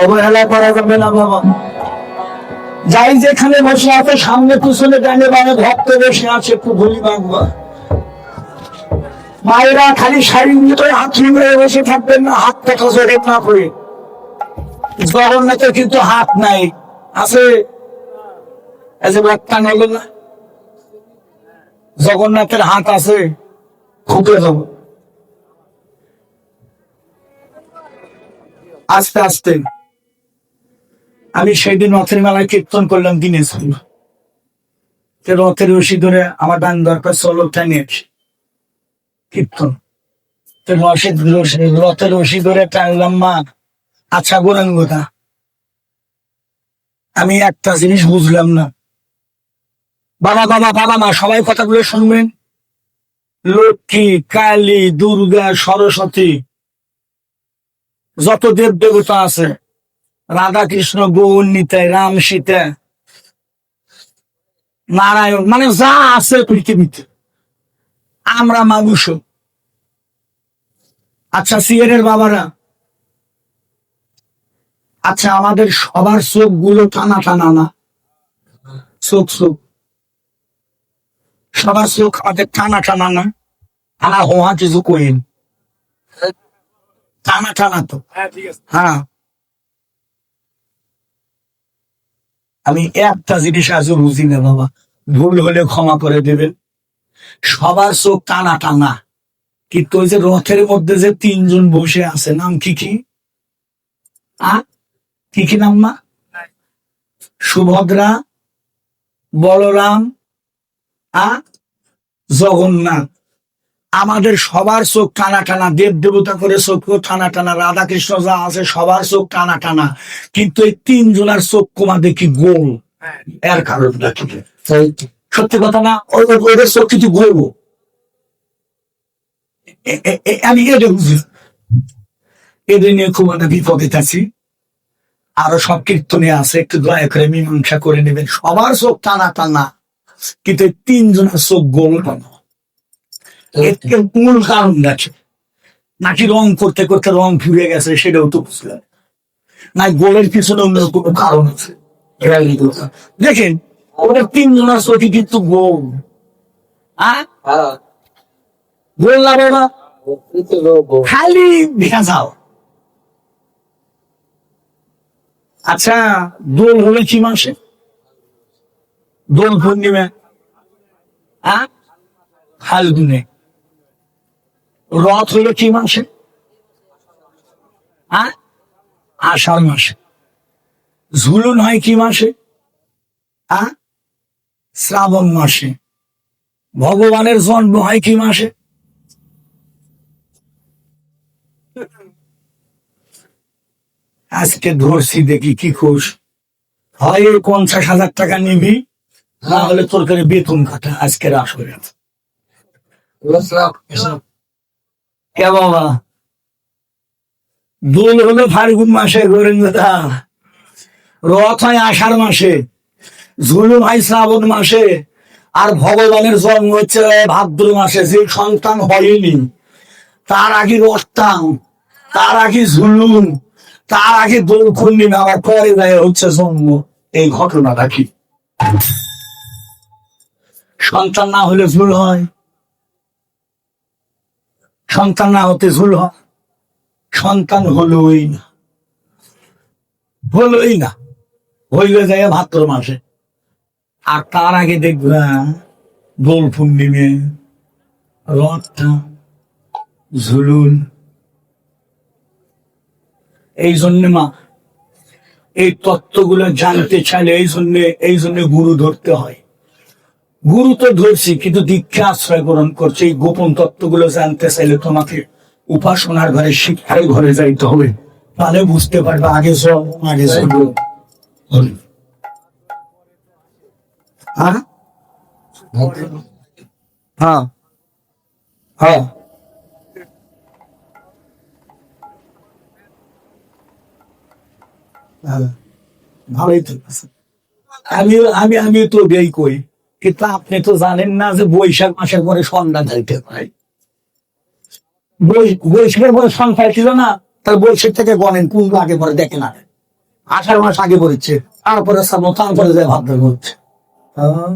অবহেলা করা যাবে না, বাবা। যাই যেখানে বসে আছে, সামনে পিছনে ডানে বামে ভক্ত বসে আছে ভুলি বাংবা মায়েরা খালি শাড়ির ভিতরে হাত নিয়ে বসে থাকবেন না হাত টাকা জোরে না করে। জগন্নাথের কিন্তু হাত নাই। আছে? এই যে বক্তা নল না? জগন্নাথের হাত আছে? খুঁটে দেবো। আস্তে আস্তে আমি সেই দিন রথের মেলায় কীর্তন করলাম দিনে ছিল রথের রশি ধরে আমার ডান দরকার চলো টানিয়ে কীর্তন। রথের রশি ধরে টানলাম মা আচ্ছা গোরাঙ্গতা আমি একটা জিনিস বুঝলাম না। বাবা বাবা বাবা, মা, সবাই কথাগুলো শুনবেন? লক্ষ্মী, কালী, দুর্গা, সরস্বতী যত দেব দেবতা আছে রাধা কৃষ্ণ গৌর নিতাই রাম সীতা নারায়ণ মানে যা আছে পৃথিবীতে, আমরা মানুষ আচ্ছা সিয়ারের বাবারা আচ্ছা আমাদের সবার চোখগুলো টানা টানা না? চোখ চোখ। সবার চোখ আমাদের টানা টানা না? টানা হওয়া কিছু কইন টানা টানা তো। হ্যাঁ আমি একটা জিনিস আজও বুঝি না বাবা। ভুল হলে ক্ষমা করে দেবেন। সবার চোখ টানা টানা। কিন্তু ওই যে রথের মধ্যে যে তিনজন বসে আছে নাম কি কি? আ? কি কি নাম মা? সুভদ্রা বলরাম আ? জগন্নাথ। আমাদের সবার চোখ টানা টানা দেব দেবতা করে চোখ টানা টানা রাধা কৃষ্ণ যা আছে সবার চোখ টানা টানা কিন্তু এই তিনজনের চোখ কমা দেখি গোল। এর কারণটা কি? সত্যি কথা না ওদের চোখ কিছু গোল। এ- এ- এ- আমি এটা বুঝি এদের নিয়ে খুব একটা বিপদে আছি আরও সব কীর্তনে আছে একটু দয়া করে মীমাংসা করে নেবেন। সবার চোখ টানা টানা কিন্তু এই তিনজনের চোখ গোল কেন এর মূল কারণ আছে নাকি রং করতে করতে রং ফুরে গেছে সেটাও তো বুঝলাম। না গোলের পিছনে অন্য কোনো কারণ আছে। দেখেন ওদের তিনজনের চোখে কিন্তু গোল। হ্যাঁ? গোল না খালি ভেজাল। আচ্ছা দোল হলে কি মাসে? দোল পূর্ণিমা। হ্যাঁ? ফাল্গুনে। রথ হলো কি মাসে? হ্যাঁ? আষাঢ় মাসে। ঝুলন হয় কি মাসে? হ্যাঁ? শ্রাবণ মাসে। ভগবানের জন্ম হয় কি মাসে? আজকে ধরছি দেখি কি খুশ। হয় পঞ্চাশ হাজার টাকা নিবি, না হলে তোর করে বেতন কাটা আজকের আসরে কে বাবা। দোল হলো ফাল্গুন মাসে গোরেন্দ্রদা রথ হয় আষাঢ় মাসে ঝুলুম হয় শ্রাবণ মাসে, আর ভগবানের জন্ম হচ্ছে ভাদ্র মাসে, যে সন্তান হয়নি, তার আগে রথটান তার আগে ঝুলুম তার আগে দোল পূর্ণিমা, আবার পরে যায় হচ্ছে জন্ম। এই ঘটনাটা কি? সন্তান না হলে ঝুল হয়। সন্তান না হতে ঝুল হয়। সন্তান হলোই না। হলোই না। হইলে যায় ভাদ্র মাসে। আর তার আগে দেখবা দোল পূর্ণিমে রথটা ঝুলুন। এই জন্য মা, এই তত্ত্বগুলো জানতে চাইলে এই জন্য এই জন্য গুরু ধরতে হয়। গুরু তো ধরছি কিন্তু দীক্ষা আশ্রয় গ্রহণ করছে। এই গোপন তত্ত্বগুলো জানতে চাইলে তোমাকে উপাসনার ঘরে শিক্ষার ঘরে যাইতে হবে। তাহলে বুঝতে পারবে, আগে সব আগে সব হ্যাঁ? হ্যাঁ। হ্যাঁ। ভালোই তো আমি আমি আমি তো ওটাই কই কিন্তু আপনি তো জানেন না যে বৈশাখ মাসের পরে সন্ধ্যা যাইতে পারে বৈশাখের পরে সন্ধ্যা ছিল না তার বৈশাখ থেকে গণেন কোনগুলো আগে পরে দেখে না আষাঢ় মাস আগে পড়েছে তারপরে শ্রাবণ তারপরে যায় ভাদ্র হচ্ছে। হ্যাঁ।